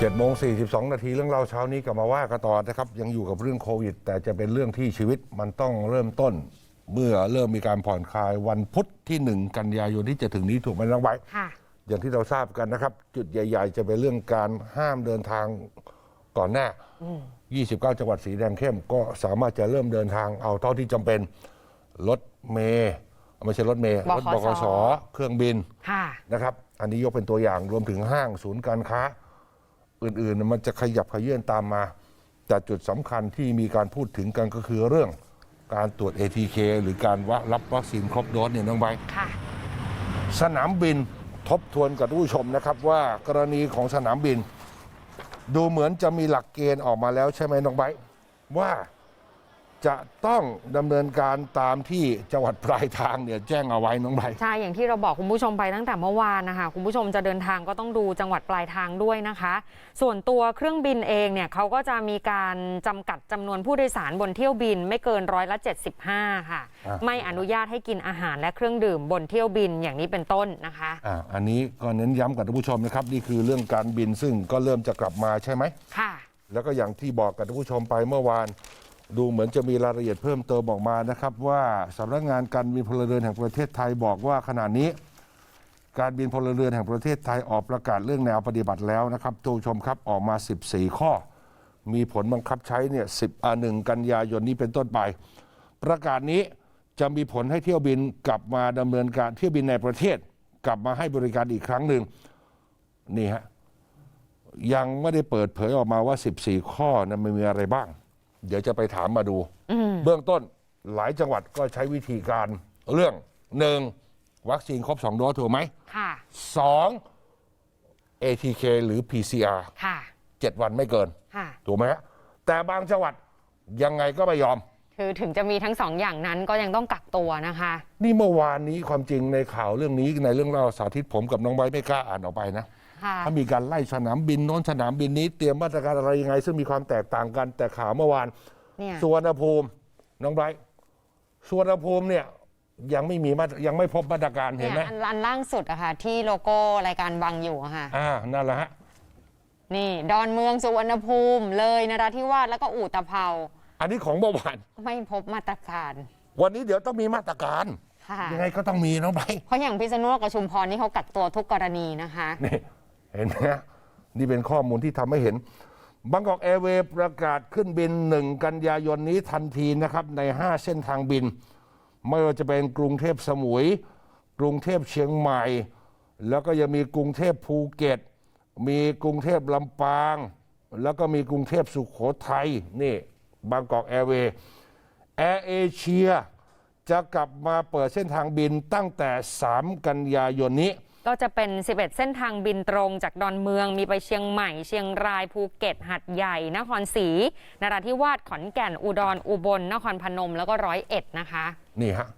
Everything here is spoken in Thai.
7โมง42นาทีเรื่องเราเช้านี้กลับมาว่ากันต่อนะครับ ยังอยู่กับเรื่องโควิด แต่จะเป็นเรื่องที่ชีวิตมันต้องเริ่มต้น เมื่อเริ่มมีการผ่อนคลายวันพุธที่ 1 กันยายนที่จะถึงนี้ถูกไหมน้องไว้ ค่ะ อย่างที่เราทราบกันนะครับ จุดใหญ่ ๆ จะเป็นเรื่องการห้ามเดินทางก่อนหน้า 29 จังหวัดสีแดงเข้ม ก็สามารถจะเริ่มเดินทางเอาเท่าที่จำเป็นรถเมย์ไม่ใช่รถเมย์รถบบกขสสเครื่องบิน ค่ะ นะครับ อันนี้ยกเป็นตัวอย่างรวมถึงห้างศูนย์การค้า อื่นๆ มันจะขยับขยื่นตามมา แต่จุดสำคัญที่มีการพูดถึงกันก็คือเรื่องการตรวจ ATK หรือการวะรับวัคซีนครบโดสเนี่ยน้องใบร์ท ค่ะ สนามบินทบทวนกับผู้ชมนะครับว่ากรณีของสนามบิน ดูเหมือนจะมีหลักเกณฑ์ออกมาแล้วใช่ไหมน้องไบร์ทว่า จะต้องดำเนินการตามที่จังหวัดปลายทางเนี่ยแจ้งเอาไว้น้องไบร์ทใช่อย่างที่เราบอกคุณผู้ชมไปตั้งแต่เมื่อวานนะคะ คุณผู้ชมจะเดินทางก็ต้องดูจังหวัดปลายทางด้วยนะคะ ส่วนตัวเครื่องบินเองเนี่ยเขาก็จะมีการจำกัดจำนวนผู้โดยสารบนเที่ยวบินไม่เกินร้อยละ 75 ค่ะ อะ ไม่อนุญาตให้กินอาหารและเครื่องดื่มบนเที่ยวบินอย่างนี้เป็นต้นนะคะ อ่าอันนี้ก็เน้นย้ำกับท่านผู้ชมนะครับ นี่คือเรื่องการบินซึ่งก็เริ่มจะกลับมาใช่ไหม ค่ะ แล้วก็อย่างที่บอกกับท่านผู้ชมไปเมื่อวาน ดูเหมือนจะมีรายละเอียดเพิ่มเติมออกมานะครับ ว่าสำนักงานการบินพลเรือนแห่งประเทศไทยบอกว่าขณะนี้ การบินพลเรือนแห่งประเทศไทยออกประกาศเรื่องแนวปฏิบัติแล้วนะครับท่านผู้ชมครับออกมา 14 ข้อ มีผลบังคับใช้เนี่ย10อ่า1กันยายนนี้เป็นต้นไป ประกาศนี้จะมีผลให้เที่ยวบินกลับมาดำเนินการเที่ยวบินในประเทศ กลับมาให้บริการอีกครั้งหนึ่งนี่ฮะยังไม่ได้เปิดเผยออกมาว่า 14 ข้อนั้นมันมีอะไรบ้าง เดี๋ยวจะไปถามมาดู เบื้องต้นหลายจังหวัดก็ใช้วิธีการเรื่องหนึ่งวัคซีนครบ2โดสถูกไหมค่ะสอง ATK หรือ PCR ค่ะ7วันไม่เกิน ค่ะ ถูกไหมฮะแต่บางจังหวัดยังไงก็ไม่ยอม คือถึงจะมีทั้งสองอย่างนั้นก็ยังต้องกักตัวนะคะ นี่เมื่อวานนี้ความจริงในข่าวเรื่องนี้ในเรื่องเล่าสาธิตผมกับน้องไบร์ทไม่กล้าอ่านออกไปนะ ค่ะ ถ้ามีการไล่สนามบินโน้นสนามบินนี้เตรียมมาตรการอะไรยังไง ซึ่งมีความแตกต่างกันแต่ข่าวเมื่อวานเนี่ย สุวรรณภูมิน้องไบรท์สุวรรณภูมิเนี่ยยังไม่มีมาตรยังไม่พบมาตรการเห็เนี่นยไหมอันอันล่างสุดอะค่ะ ที่โลโก้รายการบังอยู่อะค่ะ อ่านั่นแหละฮะ นี่ ดอนเมืองสุวรรณภูมิ เลยนราธิวาสแล้วก็อู่ตะเภาอันนี้ของเมื่อวาน ไม่พบมาตรการวันนี้เดี๋ยวต้องมีมาตรการ ค่ะ ยังไงก็ต้องมีน้องไบรท์เพราะอย่างพิษณุโลกกับชุมพรนี่เขากักตัวทุกกรณีนะคะ นี่ เห็นไหมฮะนี่เป็นข้อมูลที่ทำให้เห็นบางกอกแอร์เวย์ประกาศขึ้นบินหนึ่งกันยายนนี้ทันทีนะครับ ใน 5 เส้นทางบิน ไม่ว่าจะเป็นกรุงเทพสมุย กรุงเทพเชียงใหม่ แล้วก็ยังมีกรุงเทพภูเก็ต มีกรุงเทพลำปาง แล้วก็มีกรุงเทพสุขโขทัยนี่บางกอกแอร์เวย์แอร์เอเชียจะกลับมาเปิดเส้นทางบินตั้งแต่ 3 กันยายนนี้ ก็จะเป็น 11 เส้นทางบินตรงจากดอนเมือง มีไปเชียงใหม่ เชียงราย ภูเก็ต หัดใหญ่ นครศรี นราธิวาส ขอนแก่น อุดร อุบล นครพนม แล้วก็ร้อยเอ็ดนะคะ นี่ฮะ